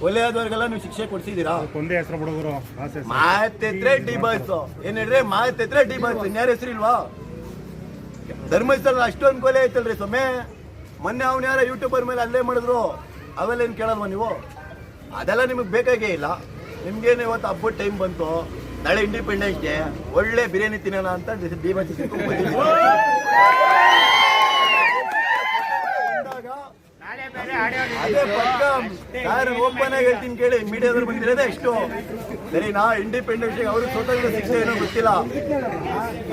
ಕೊಲೆ ಆದವ್ರಿಗೆಲ್ಲ ನೀವು ಶಿಕ್ಷೆ ಕೊಡ್ಸಿದ್ದೀರಾ ಒಂದೇ ಹೆಸರು ಬಿಡೋದ್ರು ಮಾತೆತ್ರೆ ಡಿ ಬಸ್ ಏನ್ ಹೇಳ್ರಿ? ಮಾತೆತ್ರೆ ಡಿ ಬಸ್ ಇನ್ಯಾರ ಹೆಸರು ಇಲ್ವಾ? ಧರ್ಮಸ್ಥಳ ಅಷ್ಟೊಂದು ಕೊಲೆ ಐತಲ್ರಿ ಸೊಮ್ಮೆ ಮೊನ್ನೆ ಅವ್ನ ಯಾರ ಯೂಟ್ಯೂಬರ್ ಮೇಲೆ ಅಲ್ಲೇ ಮಾಡಿದ್ರು. ಅವೆಲ್ಲ ಏನು ಕೇಳಲ್ವಾ ನೀವು? ಅದೆಲ್ಲ ನಿಮಗೆ ಬೇಕಾಗೇ ಇಲ್ಲ. ನಿಮ್ಗೇನು ಇವತ್ತು ಹಬ್ಬದ ಟೈಮ್ ಬಂತು. ನಾಳೆ ಇಂಡಿಪೆಂಡೆನ್ಸ್ ಡೇ ಒಳ್ಳೆ ಬಿರಿಯಾನಿ ತಿನ್ನೋಣ ಅಂತ ಡಿ ಬಸ್ ಅದೇ ಪಕ್ಕ ಯಾರು ಓಪನ್ ಆಗಿ ಹೇಳ್ತೀನಿ ಕೇಳಿ. ಮೀಡಿಯಾದವ್ರು ಬಂದಿರೋದೇ ಎಷ್ಟು ಸರಿ, ನಾ ಇಂಡಿಪೆಂಡೆನ್ಸ್ ಅವರು ಸ್ವತಂತ್ರ ಶಿಕ್ಷೆ ಏನೋ ಗೊತ್ತಿಲ್ಲ.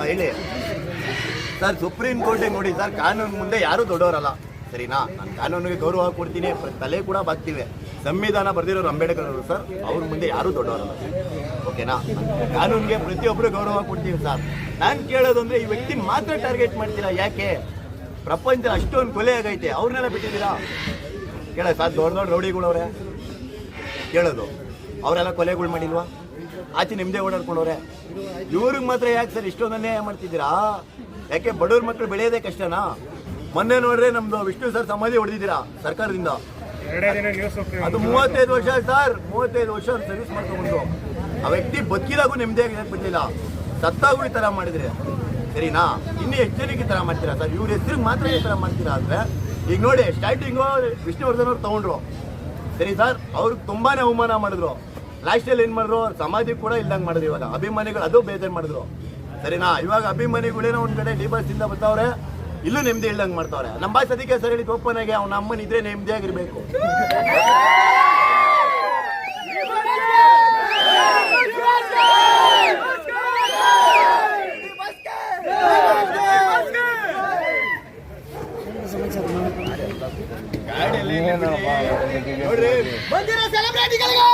ಹೇಳಿ. ಸರ್, ಸುಪ್ರೀಂ ಕೋರ್ಟ್ ನೋಡಿ, ಸರ್, ಕಾನೂನು ಮುಂದೆ ಯಾರು ದೊಡ್ಡವರಲ್ಲ. ಸರಿನಾ ನಾನು ಕಾನೂನಿಗೆ ಗೌರವ ಕೊಡ್ತೀನಿ. ತಲೆ ಕೂಡ ಬಾಗ್ತೀವಿ. ಸಂವಿಧಾನ ಬರೆದಿರೋರು ಅಂಬೇಡ್ಕರ್ ಅವರು, ಸರ್. ಅವ್ರ ಮುಂದೆ ಯಾರು ದೊಡ್ಡವರಲ್ಲ. ಓಕೆನಾ ಕಾನೂನಿಗೆ ಪ್ರತಿಯೊಬ್ಬರು ಗೌರವ ಕೊಡ್ತೀವಿ, ಸರ್. ನಾನು ಕೇಳೋದು ಅಂದ್ರೆ ಈ ವ್ಯಕ್ತಿ ಮಾತ್ರ ಟಾರ್ಗೆಟ್ ಮಾಡ್ತೀರಾ? ಯಾಕೆ? ಪ್ರಪಂಚ ಅಷ್ಟೊಂದು ಕೊಲೆ ಆಗೈತೆ ಅವ್ರನ್ನೆಲ್ಲ ಬಿಟ್ಟಿದ್ದೀರಾ? ಕೇಳ ಸರ್ ದೊಡ್ಡ ದೊಡ್ಡ ರೌಡಿಗಳವ್ರೆ. ಕೇಳೋದು. ಅವರೆಲ್ಲ ಕೊಲೆಗಳು ಮಾಡಿಲ್ವಾ? ಆಚೆ ನಿಮ್ಮದೇ ಓಡಾಡ್ಕೊಂಡವ್ರೆ. ಇವ್ರಿಗೆ ಮಾತ್ರ ಯಾಕೆ ಸರ್ ಇಷ್ಟೊಂದು ಅನ್ಯಾಯ ಮಾಡ್ತಿದ್ದೀರಾ? ಯಾಕೆ ಬಡವ್ರ ಮಕ್ಕಳು ಬೆಳೆಯೋದೇ ಕಷ್ಟನಾ? ಮೊನ್ನೆ ನೋಡ್ರೆ ನಮ್ದು ವಿಷ್ಣು ಸರ್ ಸಮಾಧಿ ಹೊಡೆದಿದ್ದೀರಾ ಸರ್ಕಾರದಿಂದ? ಅದು ಮೂವತ್ತೈದು ವರ್ಷ ಸರ್. ಮೂವತ್ತೈದು ವರ್ಷ ಸರ್ವಿಸ್ ಮಾಡ್ಕೊಂಡು ಆ ವ್ಯಕ್ತಿ ಬದುಕಿದಾಗೂ ನೆಮ್ಮದಿಯಾಗಿ ಬಿಟ್ಟಿಲ್ಲ. ಬಂದಿಲ್ಲ ಸತ್ತಾಗೂ ಈ ಥರ ಮಾಡಿದ್ರೆ. ಸರಿನಾ? ಇನ್ನು ಎಚ್ಚರಿಕೆ ತರ ಮಾಡ್ತೀರಾ ಸರ್? ಇವ್ರ ಹೆಸರಿಗೆ ಮಾತ್ರ ಈ ತರ ಮಾಡ್ತೀರಾ ಅಂದ್ರೆ, ಈಗ ನೋಡಿ ಸ್ಟಾರ್ಟಿಂಗ್ ವಿಷ್ಣುವರ್ಧನ್ ಅವ್ರು ತಗೊಂಡ್ರು. ಸರಿ ಸರ್ ಅವ್ರಿಗೆ ತುಂಬಾನೇ ಅವಮಾನ ಮಾಡಿದ್ರು. ಲಾಸ್ಟಲ್ಲಿ ಏನ್ ಮಾಡಿದ್ರು? ಸಮಾಧಿ ಕೂಡ ಇಲ್ಲಂಗ್ ಮಾಡಿದ್ರು ಇವಾಗ. ಅಭಿಮಾನಿಗಳು ಅದು ಬೇಜಾರು ಮಾಡಿದ್ರು. ಸರಿನಾ? ಇವಾಗ ಅಭಿಮಾನಿಗಳೇನೋ ಒಂದ್ ಕಡೆ ಡಿ ಬಸ್ ಇಂದ ಬರ್ತಾವ್ರೆ, ಇಲ್ಲೂ ನೆಮ್ಮದಿ ಇಲ್ದಂಗೆ ಮಾಡ್ತಾವ್ರೆ. ನಮ್ಮ ಬಾಸ್ ಅದಕ್ಕೆ ಸರ್ ಹೇಳಿ ಓಪನ್ ಆಗಿ ಅವ್ನ ಅಮ್ಮನ ಇದ್ರೆ ನೆಮ್ಮದಿಯಾಗಿರ್ಬೇಕು. సెలబ్రేట్ కలిగా!